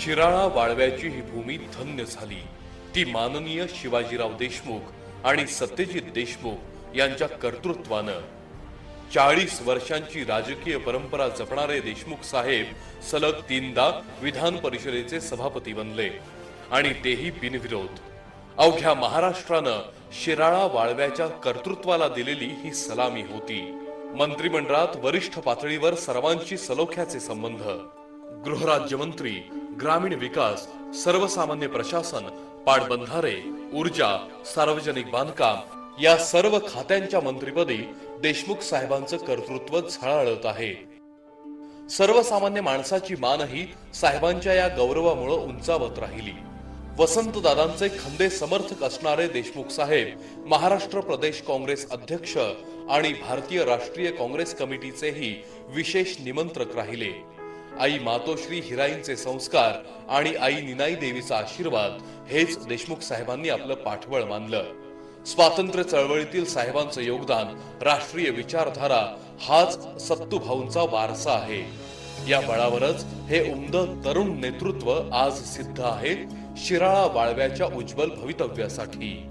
शिराळा वाळव्याची ही भूमी धन्य झाली. ती माननीय शिवाजीराव देशमुख आणि सत्यजित देशमुख यांच्या कर्तृत्वानं. चाळीस वर्षांची राजकीय परंपरा जपणारे देशमुख साहेब सलग तीनदा विधान परिषदेचे सभापती बनले आणि तेही बिनविरोध. अवघ्या महाराष्ट्रानं शिराळा वाळव्याच्या कर्तृत्वाला दिलेली ही सलामी होती. मंत्रिमंडळात वरिष्ठ पातळीवर सर्वांशी सलोख्याचे संबंध गृहराज्यमंत्री ग्रामीण विकास सर्वसामान्य प्रशासन पाटबंधारे ऊर्जा सार्वजनिक बांधकाम या सर्व खात्यांच्या मंत्रीपदी देशमुख साहेबांचं कर्तृत्व झळाळत आहे. सर्वसामान्य माणसाची मानही साहेबांच्या या गौरवामुळे उंचावत राहिली. वसंतदादांचे खंदे समर्थक असणारे देशमुख साहेब महाराष्ट्र प्रदेश काँग्रेस अध्यक्ष आणि भारतीय राष्ट्रीय काँग्रेस कमिटीचेही विशेष निमंत्रक राहिले. आई मातोश्री हिराईंचे संस्कार आणि आई निनाई देवीचा आशीर्वाद हेच देशमुख साहेबांनी आपलं पाठबळ मानलं. स्वातंत्र्य चळवळीतील साहेबांचं योगदान राष्ट्रीय विचारधारा हाच सत्तूभाऊंचा वारसा आहे. या बळावरच हे उमद तरुण नेतृत्व आज सिद्ध आहे शिराळा वाळव्याच्या उज्ज्वल भवितव्यासाठी.